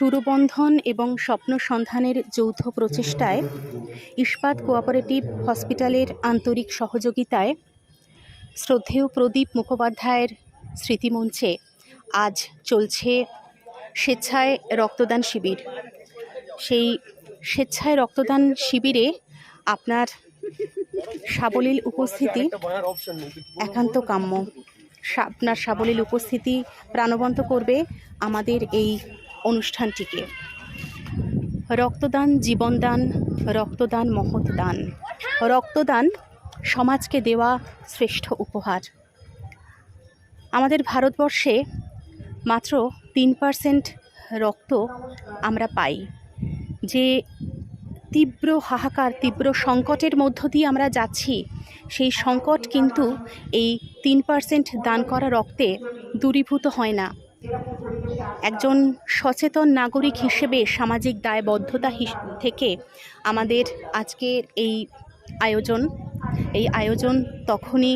সুরবন্ধন এবং স্বপ্ন সন্ধানের যৌথ প্রচেষ্টায় ইস্পাত কোঅপারেটিভ হসপিটালের আন্তরিক সহযোগিতায় শ্রদ্ধেয় প্রদীপ মুখোপাধ্যায়ের স্মৃতিমঞ্চে আজ চলছে স্বেচ্ছায় রক্তদান শিবির। সেই স্বেচ্ছায় রক্তদান শিবিরে আপনার সাবলীল উপস্থিতি একান্ত কাম্য। আপনার সাবলীল উপস্থিতি প্রাণবন্ত করবে আমাদের এই অনুষ্ঠানটিকে। রক্তদান, জীবনদান, রক্তদান মহৎ দান রক্তদান সমাজকে দেওয়া শ্রেষ্ঠ উপহার। আমাদের ভারতবর্ষে মাত্র তিন পার্সেন্ট রক্ত আমরা পাই। যে তীব্র হাহাকার, তীব্র সংকটের মধ্য দিয়ে আমরা যাচ্ছি, সেই সংকট কিন্তু এই তিন পার্সেন্ট দান করা রক্তে দূরীভূত হয় না। একজন সচেতন নাগরিক হিসেবে সামাজিক দায়বদ্ধতা থেকে আমাদের আজকের এই আয়োজন এই আয়োজন তখনই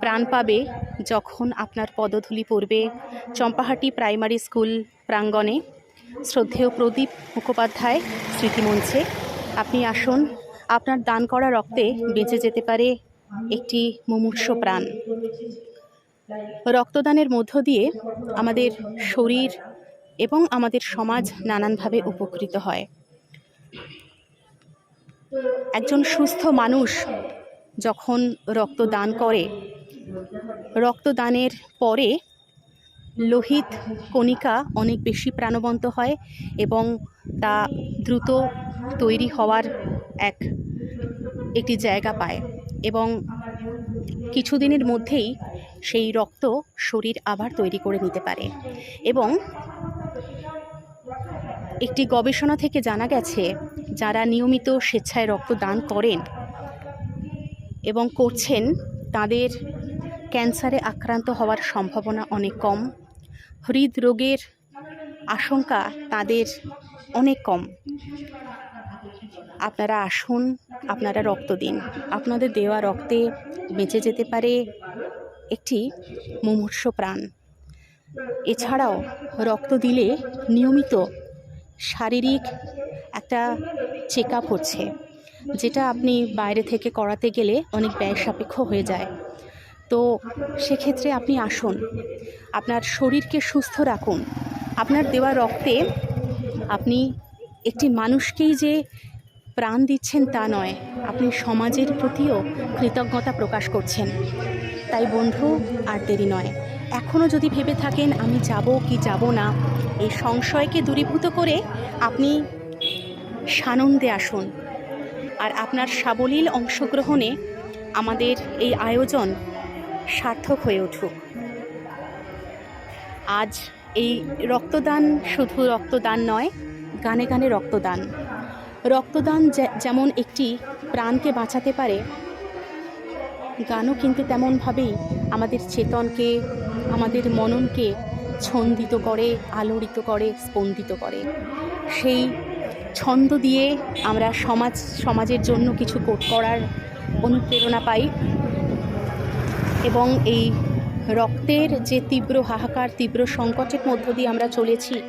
প্রাণ পাবে যখন আপনার পদধূলি পড়বে চম্পাহাটি প্রাইমারি স্কুল প্রাঙ্গণে। শ্রদ্ধেয় প্রদীপ মুখোপাধ্যায়, স্মৃতিমঞ্চে আপনি আসুন। আপনার দান করা রক্তে বেঁচে যেতে পারে একটি মুমূর্ষ প্রাণ। রক্তদানের মধ্য দিয়ে আমাদের শরীর এবং আমাদের সমাজ নানানভাবে উপকৃত হয়। একজন সুস্থ মানুষ যখন রক্তদান করে, রক্তদানের পরে লোহিত কণিকা অনেক বেশি প্রাণবন্ত হয় এবং তা দ্রুত তৈরি হওয়ার এক, একটি জায়গা পায় এবং কিছুদিনের মধ্যেই সেই রক্ত শরীর আবার তৈরি করে নিতে পারে। এবং একটি গবেষণা থেকে জানা গেছে, যারা নিয়মিত স্বেচ্ছায় রক্তদান করেন এবং করছেন, তাদের ক্যান্সারে আক্রান্ত হওয়ার সম্ভাবনা অনেক কম। হৃদরোগের আশঙ্কা তাদের অনেক কম। আপনারা আসুন, আপনারা রক্ত দিন। আপনাদের দেওয়া রক্তে বেঁচে যেতে পারে একটি মুমূর্ষ প্রাণ। এছাড়াও রক্ত দিলে নিয়মিত শারীরিক একটা চেক আপ হচ্ছে, যেটা আপনি বাইরে থেকে করাতে গেলে অনেক ব্যয় সাপেক্ষ হয়ে যায়। তো সেক্ষেত্রে আপনি আসুন, আপনার শরীরকে সুস্থ রাখুন। আপনার দেওয়া রক্তে আপনি একটি মানুষকেই যে প্রাণ দিচ্ছেন তা নয়, আপনি সমাজের প্রতিও কৃতজ্ঞতা প্রকাশ করছেন। তাই বন্ধু, আর দেরি নয়। এখনও যদি ভেবে থাকেন আমি যাব কি যাব না, এই সংশয়কে দূরীভূত করে আপনি সানন্দে আসুন। আর আপনার সাবলীল অংশগ্রহণে আমাদের এই আয়োজন সার্থক হয়ে উঠুক। আজ এই রক্তদান শুধু রক্তদান নয়, গানে গানে রক্তদান। রক্তদান যেমন একটি প্রাণকে বাঁচাতে পারে গানও কিন্তু তেমনভাবেই আমাদের চেতনকে, আমাদের মননকে ছন্দিত করে, আলোড়িত করে, স্পন্দিত করে। সেই ছন্দ দিয়ে আমরা সমাজ, সমাজের জন্য কিছু করার অনুপ্রেরণা পাই এবং এই রক্তের যে তীব্র হাহাকার, তীব্র সংকটের মধ্য দিয়ে আমরা চলেছি,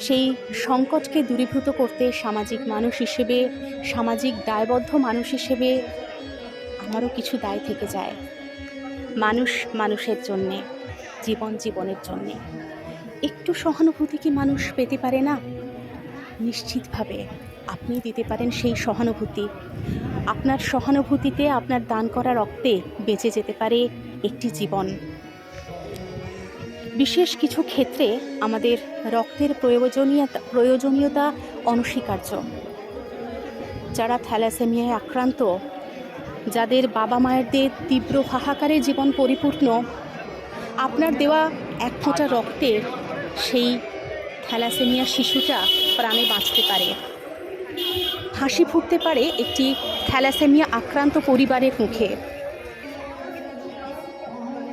সেই সংকটকে দূরীভূত করতে সামাজিক মানুষ হিসেবে, সামাজিক দায়বদ্ধ মানুষ হিসেবে আমারও কিছু দায় থেকে যায়। মানুষ মানুষের জন্যে, জীবন জীবনের জন্যে। একটু সহানুভূতি কি মানুষ পেতে পারে না? নিশ্চিতভাবে আপনি দিতে পারেন সেই সহানুভূতি। আপনার সহানুভূতিতে আপনার দান করা রক্তে বেঁচে যেতে পারে একটি জীবন। বিশেষ কিছু ক্ষেত্রে আমাদের রক্তের প্রয়োজনীয়তা প্রয়োজনীয়তা অনস্বীকার্য। যারা থ্যালাসেমিয়ায় আক্রান্ত যাদের বাবা মায়েরদের তীব্র হাহাকারে জীবন পরিপূর্ণ, আপনার দেওয়া এক ফোঁটা রক্তে সেই থ্যালাসেমিয়া শিশুটা প্রাণে বাঁচতে পারে। হাসি ফুটতে পারে একটি থ্যালাসেমিয়া আক্রান্ত পরিবারের মুখে।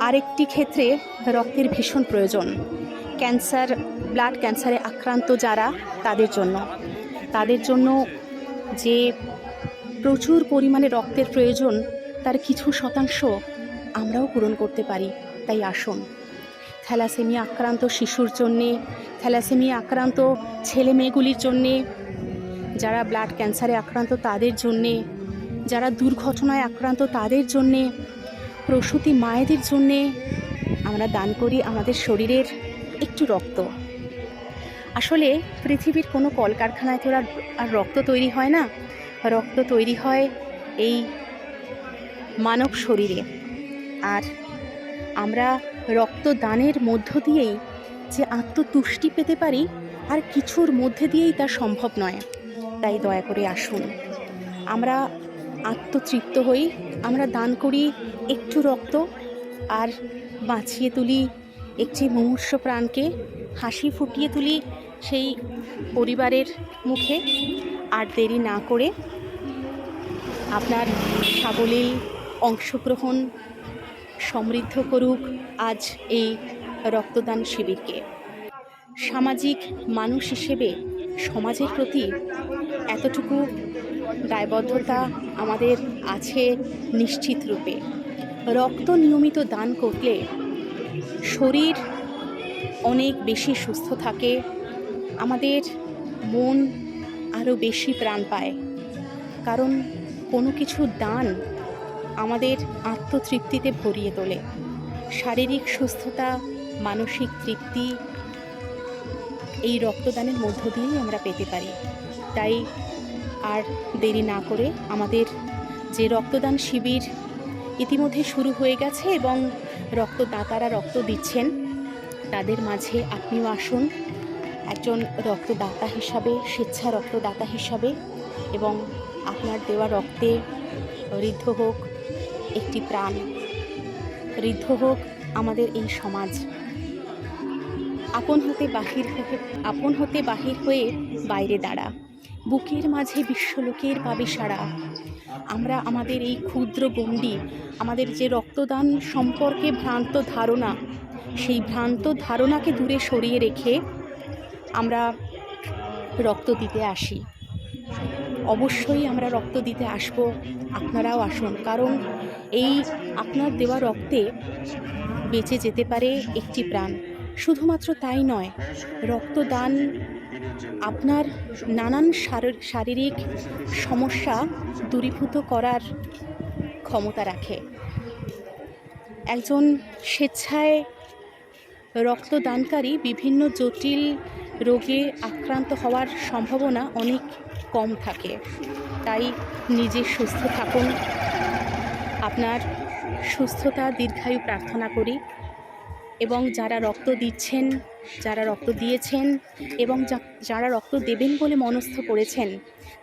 আরেকটি ক্ষেত্রে রক্তের ভীষণ প্রয়োজন, ক্যান্সার, ব্লাড ক্যান্সারে আক্রান্ত যারা, তাদের জন্য। তাদের জন্য যে প্রচুর পরিমাণে রক্তের প্রয়োজন, তার কিছু শতাংশ আমরাও পূরণ করতে পারি। তাই আসুন। থ্যালাসেমিয়া আক্রান্ত শিশুর জন্যে, থ্যালাসেমিয়া আক্রান্ত ছেলে মেয়েগুলির জন্যে, যারা ব্লাড ক্যান্সারে আক্রান্ত তাদের জন্যে, যারা দুর্ঘটনায় আক্রান্ত তাদের জন্যে, প্রসূতি মায়েদের জন্যে আমরা দান করি আমাদের শরীরের একটু রক্ত। আসলে পৃথিবীর কোনো কলকারখানায় তো আর আর রক্ত তৈরি হয় না। রক্ত তৈরি হয় এই মানব শরীরে। আর আমরা রক্তদানের মধ্য দিয়েই যে আত্মতুষ্টি পেতে পারি, আর কিছুর মধ্যে দিয়েই তা সম্ভব নয়। তাই দয়া করে আসুন। আমরা আত্মতৃপ্ত হই, আমরা দান করি একটু রক্ত, আর বাঁচিয়ে তুলি একটি মুমূর্ষ প্রাণকে, হাসি ফুটিয়ে তুলি সেই পরিবারের মুখে, আর দেরি না করে আপনার সাবলীল অংশগ্রহণ সমৃদ্ধ করুক আজ এই রক্তদান শিবিরকে। সামাজিক মানুষ হিসেবে সমাজের প্রতি এতটুকু দায়বদ্ধতা আমাদের আছে নিশ্চিত রূপে। রক্ত নিয়মিত দান করলে শরীর অনেক বেশি সুস্থ থাকে, আমাদের মন আরও বেশি প্রাণ পায়। কারণ কোনো কিছু দান আমাদের আত্মতৃপ্তিতে ভরিয়ে তোলে। শারীরিক সুস্থতা, মানসিক তৃপ্তি এই রক্তদানের মধ্য দিয়েই আমরা পেতে পারি। তাই আর দেরি না করে আমাদের যে রক্তদান শিবির ইতিমধ্যে শুরু হয়ে গেছে এবং রক্তদাতারা রক্ত দিচ্ছেন, তাদের মাঝে আপনিও আসুন। একজন রক্তদাতা হিসাবে, স্বেচ্ছা রক্তদাতা হিসাবে এবং আপনার দেওয়া রক্তে ঋদ্ধ হোক, একটি প্রাণ। ঋদ্ধ হোক আমাদের এই সমাজ। আপন হতে বাহির হয়ে, আপন হতে বাহির হয়ে বাইরে দাঁড়া। বুকের মাঝে বিশ্বলোকের পাবে সারা আমরা আমাদের এই ক্ষুদ্র গণ্ডি, আমাদের যে রক্তদান সম্পর্কে ভ্রান্ত ধারণা, সেই ভ্রান্ত ধারণাকে দূরে সরিয়ে রেখে আমরা রক্ত দিতে আসি। অবশ্যই আমরা রক্ত দিতে আসব, আপনারাও আসুন। কারণ এই আপনার দেওয়া রক্তে বেঁচে যেতে পারে একটি প্রাণ। শুধুমাত্র তাই নয়, রক্তদান আপনার নানান শারীর- শারীরিক সমস্যা দূরীভূত করার ক্ষমতা রাখে। একজন স্বেচ্ছায় রক্তদানকারী বিভিন্ন জটিল রোগে আক্রান্ত হওয়ার সম্ভাবনা অনেক কম থাকে। তাই নিজে সুস্থ থাকুন। আপনার সুস্থতা দীর্ঘায়ু প্রার্থনা করি এবং যারা রক্ত দিচ্ছেন, যারা রক্ত দিয়েছেন এবং যারা রক্ত দেবেন বলে মনস্থ করেছেন,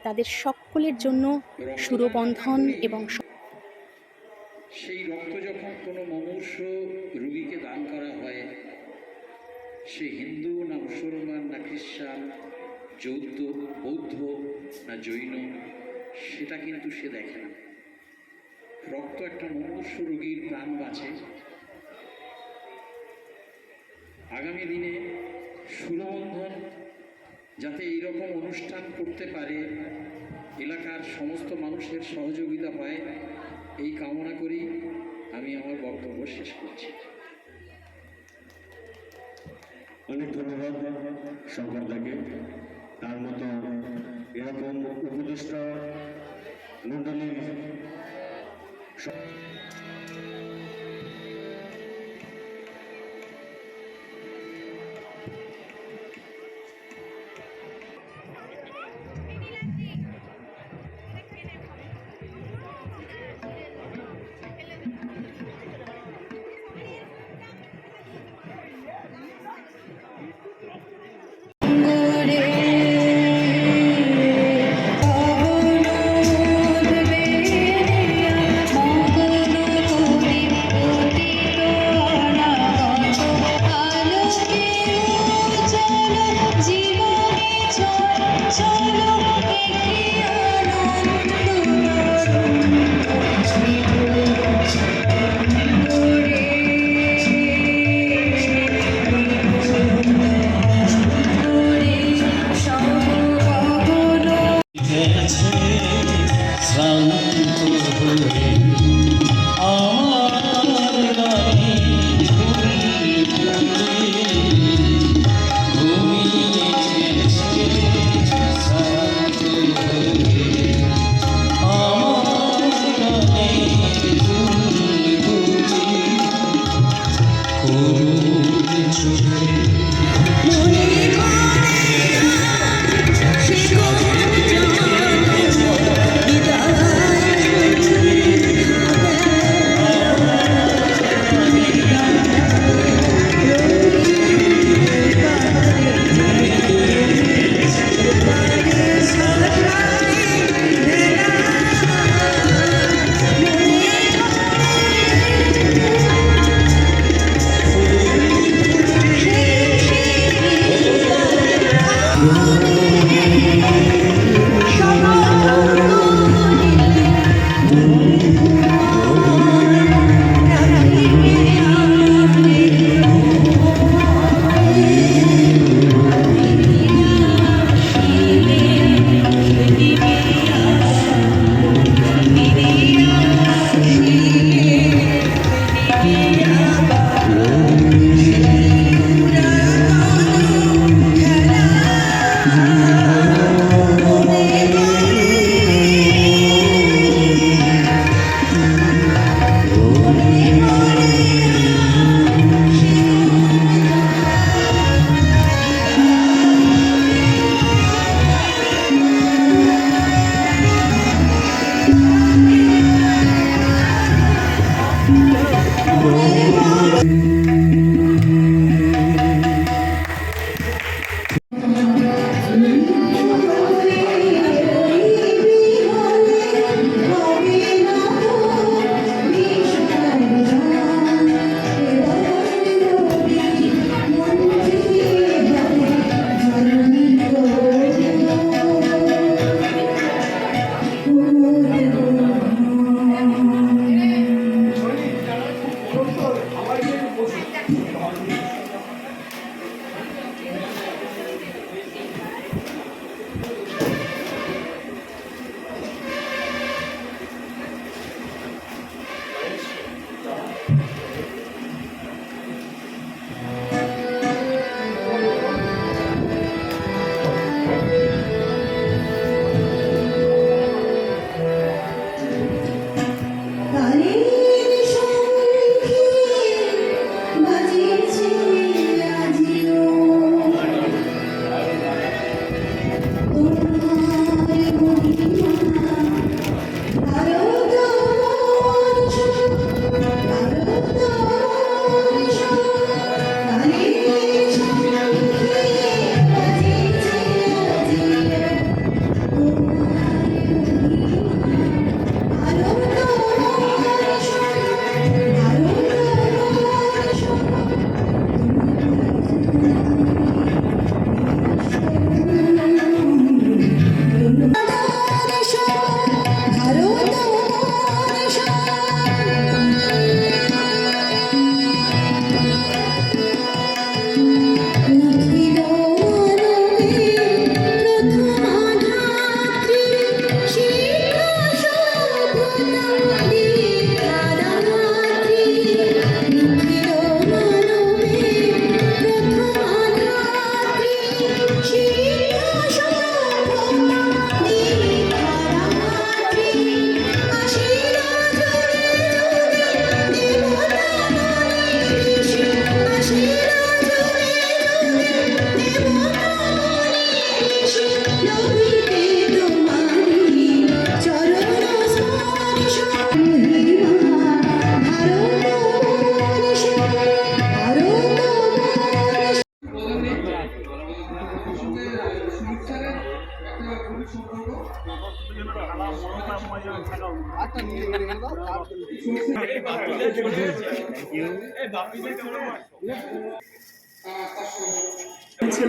তাদের সকলের জন্য সুরবন্ধন এবং সেই রক্ত যখন কোনো মমূর্ষ রুগীকে দান করা হয়, সে হিন্দু না মুসলমান না খ্রিস্টান, যৌদ্ধ, বৌদ্ধ না জৈন সেটা কিন্তু সে দেখে না। রক্ত একটা মমূর্ষ রুগীর প্রাণ বাঁচে। আগামী দিনে সুরবন্ধন যাতে এইরকম অনুষ্ঠান করতে পারে, এলাকার সমস্ত মানুষের সহযোগিতা পায় এই কামনা করি আমি আমার বক্তব্য শেষ করছি। অনেক ধন্যবাদ সরকারদাকে তার মতো এরকম উপদেষ্টা মণ্ডলীর স-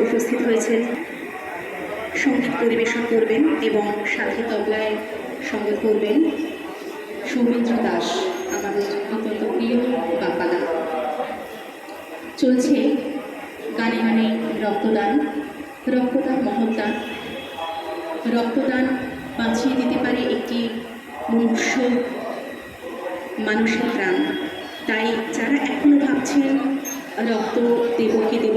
উপস্থিত হয়েছেন সংগীত পরিবেশন করবেন এবং সাথে তবলায় সঙ্গে করবেন সৌমিত্র দাস, আমাদের অত্যন্ত প্রিয় বাপালা চলছে গানে গানে রক্তদান রক্তদান মহৎদান রক্তদান বাঁচিয়ে দিতে পারে একটি মনুষ্য মানুষের প্রাণ। তাই যারা এখনও ভাবছেন রক্ত দেব কি দেব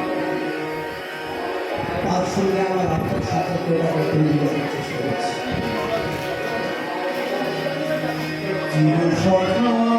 সঙ্গে আমার আত্মার করছি চির সখা